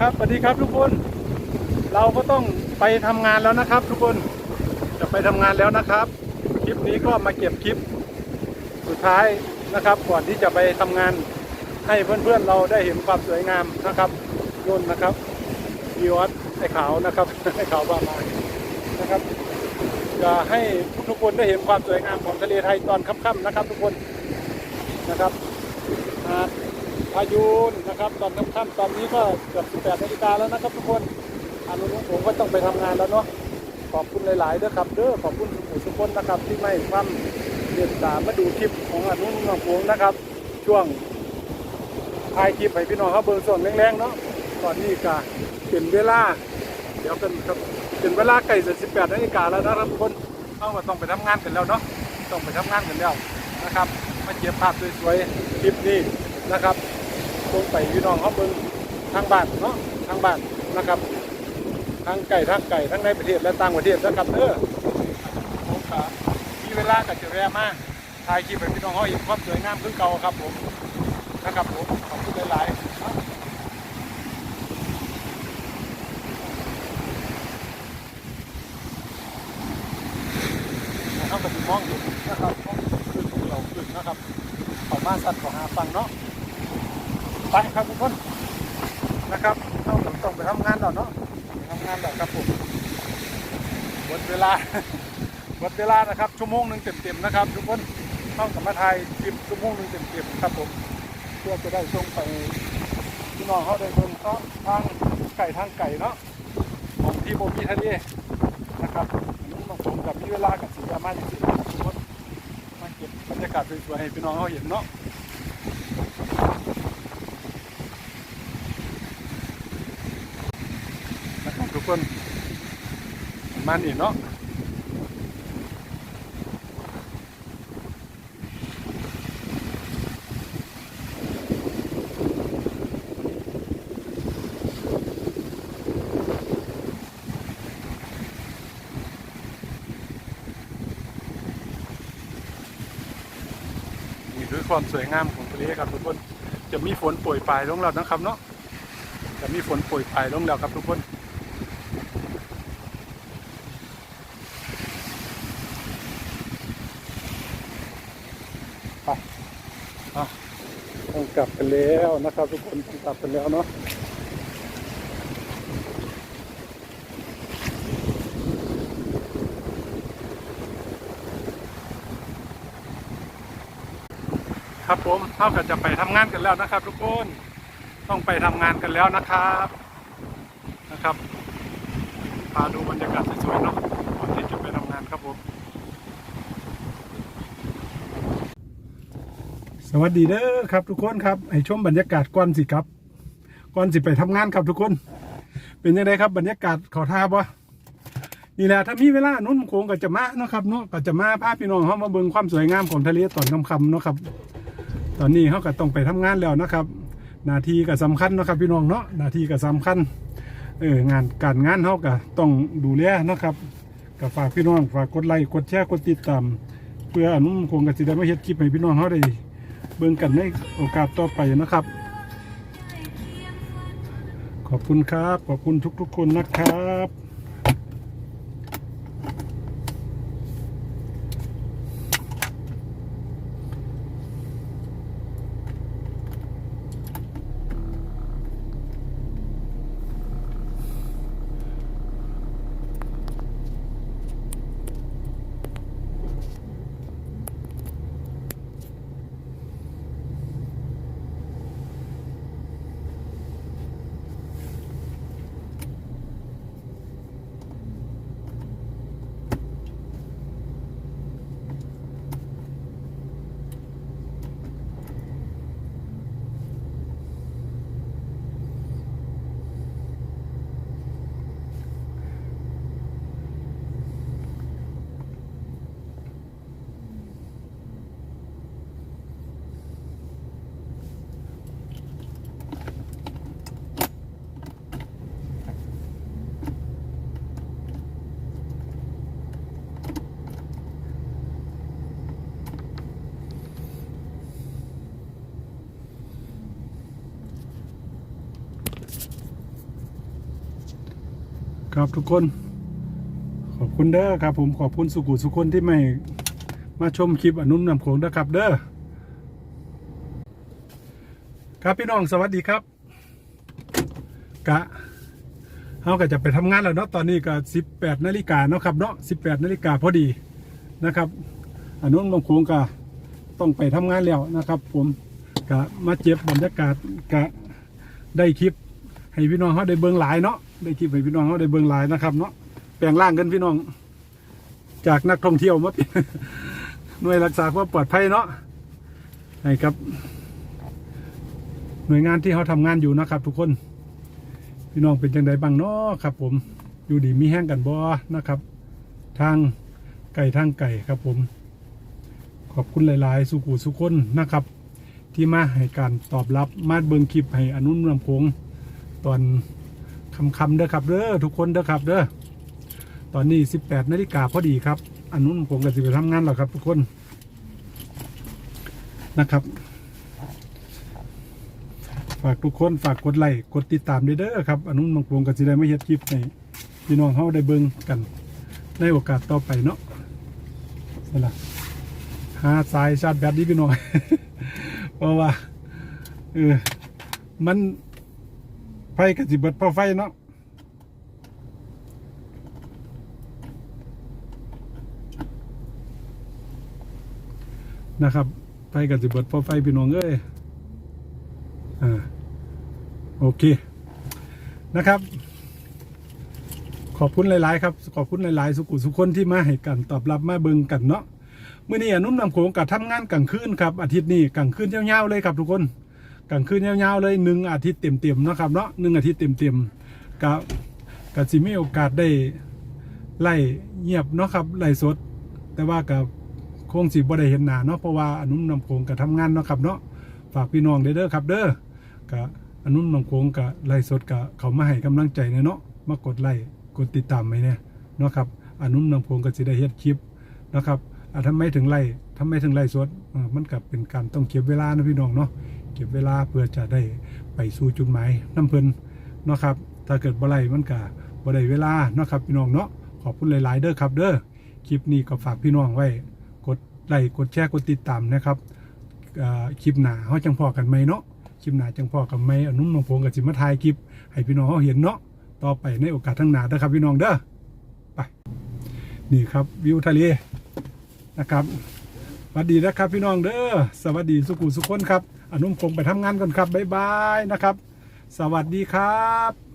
ครับสวัสดีครับทุกคน เราก็ต้องไปทำงานแล้วนะครับ ทุกคนจะไปทำงานแล้วนะครับ คลิปนี้ก็มาเก็บคลิป สุดท้ายนะครับ ก่อนที่จะไปทำงานให้เพื่อนๆเราได้เห็นความสวยงามนะครับนุ่นนะครับยีวัดไอ้ขาวนะครับไอ้ขาวบ้ามานะครับจะให้ทุกคนได้เห็นความสวยงามของทะเลไทยตอนค่ำๆนะครับ ทุกคนนะครับหา พายุนะครับ ตอนค่ำๆตอนนี้ก็เกือบ18นาฬิกาแล้วนะครับทุกคนอันนี้ผมก็ต้องไปทำงานแล้วเนาะขอบคุณหลายๆเด้อครับเด้อขอบคุณทุกคนนะครับ ที่ไม่ความเดือดตามมาดูคลิปของอนุนงผมนะครับ ช่วงถ่ายคลิปให้พี่น้องเขาเบิ่งส่วนแรงๆเนาะตอนนี้ก็เป็นเวลาเดี๋ยวกันครับเป็นเวลาใกล้จะ18นาฬิกาแล้วนะครับทุกคนเอาก็ต้องไปทำงานกันแล้วเนาะต้องไปทำงานกันแล้วนะครับมาเก็บภาพสวยๆคลิปนี้นะครับ ลงไปพี่น้องเขาเบิ่งทางบ้านเนาะทางบ้านนะครับทางไก่ทางไก่ทั้งในประเทศและต่างประเทศนะครับเด้อผมก็มีเวลาก็จะแวะมาถ่ายคลิปให้พี่น้องเขาเห็นความสวยงามคือเก่าครับผมนะครับผมขอบคุณหลายๆนะครับกับมองอยู่นะครับมองขึ้นเราขึ้นนะครับขอมาสัตว์ของหาฟังเนาะ ไปครับทุกคนนะครับต้องต้องไปทำงานแล้วเนาะทำงานแล้วครับผมหมดเวลาหมดเวลานะครับ ชั่วโมงหนึ่งเต็มๆนะครับ ทุกคนต้องกลับมาถ่ายคลิปชั่วโมงหนึ่งเต็มๆครับผมเพื่อจะได้ส่งไปพี่น้องเขาได้เบิ่งเขาทางไก่ทางไก่เนาะของที่โบมีทะเลนะครับนนี้มาผมกับมีเวลากับสีดาม่าจริงๆทุกคนมาเก็บบรรยากาศสวยๆให้พี่น้องเขาเห็นเนาะ นะครับทุกคนมาณนี้เนาะนี่คือความสวยงามของทะเลครับทุกคนจะมีฝนโปรยปลายลงแล้วนะครับเนาะจะมีฝนโปรยปลายลงแล้วครับทุกคน ไปอะต้อง กลับกันแล้วนะครับ ทุกคนกลับกันแล้วเนาะครับผมเท่ากับจะไปทำงานกันแล้วนะครับ ทุกคนต้องไปทำงานกันแล้วนะครับนะครับพาดูบรรยากาศสวยๆเนาะก่อนที่จะไปทำงานครับผม สวัสดีเด้อครับทุกคนครับให้ชมบรรยากาศก่อนสิครับก่อนสิไปทำงานครับทุกคน เป็นยังไงครับบรรยากาศขอท่าบ่นี่แหละถ้ามีเวลานุ่นโขงก็จะมาเนาะครับเนาะก็จะมาพาพี่น้องเขามาเบิ่งความสวยงามของทะเลตอนค่ำๆเนาะครับ ตอนนี้เขาก็ต้องไปทำงานแล้วนะครับ นาทีก็สำคัญเนาะครับพี่น้องเนาะนาทีก็สำคัญเอองานการงานเขาก็ต้องดูแลนะครับก็ฝากพี่น้องฝากกดไลค์กดแชร์กดติดตามเพื่ออนุ่มโขงก็สิได้มาเฮ็ดคลิปให้พี่น้องเขาได้ เบิ่งกันในโอกาสต่อไปนะครับ ขอบคุณครับ ขอบคุณทุกๆคนนะครับ ครับทุกคน ขอบคุณเด้อครับ ผมขอบคุณสุกุสุคนที่ไม่มาชมคลิปอนุ่มนำโขงนะครับเด้อครับพี่น้องสวัสดีครับ กะเขาก็จะไปทำงานแล้วเนาะตอนนี้ก็ 18นาฬิกาเนาะครับเนาะ18นาฬิกาพอดีนะครับอนุ่มนำโขงก็ต้องไปทำงานแล้วนะครับ ผมกะมาเจ็บบรรยากาศกะได้คลิป ให้พี่น้องเขาได้เบิ่งหลายเนาะ ได้คลิปให้พี่น้องเขาได้เบิ่งหลายนะครับเนาะแปลงร่างกันพี่น้อง จากนักท่องเที่ยวมาเป็นหน่วยรักษาความปลอดภัยเนาะให้ครับ หน่วยงานที่เขาทำงานอยู่นะครับ ทุกคน พี่น้องเป็นจังไดบ้างเนาะครับ ผมอยู่ดีมีแห้งกันบ่นะครับ ทางไก่ทางไก่ครับผม ขอบคุณหลาย ๆ สุกูสุคนนะครับ ที่มาให้การตอบรับมาเบิงคลิปให้อนุนลำโพงตอน คำคำๆเด้อครับเด้อทุกคนเด้อครับเด้อตอนนี้ 18นาฬิกาพอดีครับอันนู้นผมก็สิไปทำงานแล้วครับ ทุกคนนะครับ ฝากทุกคนฝากกดไลค์กดติดตามด้วยเด้อครับอันนู้นบางพวงก็สิได้ไม่เฮ็ดคลิปให้พี่น้องเฮาได้เบิ่งกันในโอกาสต่อไปเนาะนี่ละหาสายชาร์จแบตดีพี่น้องเพราะว่าเออมัน ไฟก็สิเบิดเพราะไฟเนาะนะครับไฟก็สิเบิดเพราะไฟพี่น้องเอ้ยอ่าโอเคนะครับ ขอบคุณหลาย ๆ ครับ ขอบคุณหลาย ๆ สุขุสุขคนที่มาให้กันตอบรับมาเบิงกันเนาะเมื้อนี้อนุ่มนำโขงกับทำงานกลางคืนครับอาทิตย์นี้กลางคืนยาวๆเลยครับทุกคน กลางคืนยาวๆเลยหนึ่งอาทิตย์เต็มๆนะครับเนาะหนึ่งอาทิตย์เต็มๆกับกับสิมีโอกาสได้ไล่เงียบเนาะครับไล่สด แต่ว่ากับคงสิบ่ได้เห็นหน้าเนาะเพราะว่าอนุนนำโขงกับทำงานเนาะครับเนาะฝากพี่น้องเด้อครับ เด้อกับอนุนนำโขงกับไล่สดกับเขามาให้กำลังใจเนาะมากดไล่กดติดตามไว้เนี่ยเนาะครับอนุนนำโขงก็สิได้เฮ็ดคลิปนะครับอะทำไมถึงไล่ทำไมถึงไล่สดมันกับเป็นการต้องเก็บเวลานะพี่น้องเนาะ เก็บเวลาเพื่อจะได้ไปสู่จุดหมายน้ำเพลินเนาะครับ ถ้าเกิดบ่ไรมันก็บ่ได้เวลาเนาะครับพี่น้องเนาะขอบคุณหลาย ๆ เด้อครับ เด้อคลิปนี้ก็ฝากพี่น้องไว้ กดไลค์กดแชร์กดติดตามนะครับคลิปหน้าเฮาจังพอกันไหมเนาะคลิปหน้าจังพอกันไหมอนุ่มนองพงกับสิมาถ่ายคลิป ให้พี่น้องเฮาเห็นเนาะต่อไปในโอกาสข้งหน้าเด้อครับพี่น้องเด้อไปนี่ครับวิวทะเลนะครับสวัสดีนะครับพี่น้องเด้อสวัสดีสุขุสุขคนครับ อนุมคงไปทำงานก่อนครับบ๊ายบายนะครับ สวัสดีครับ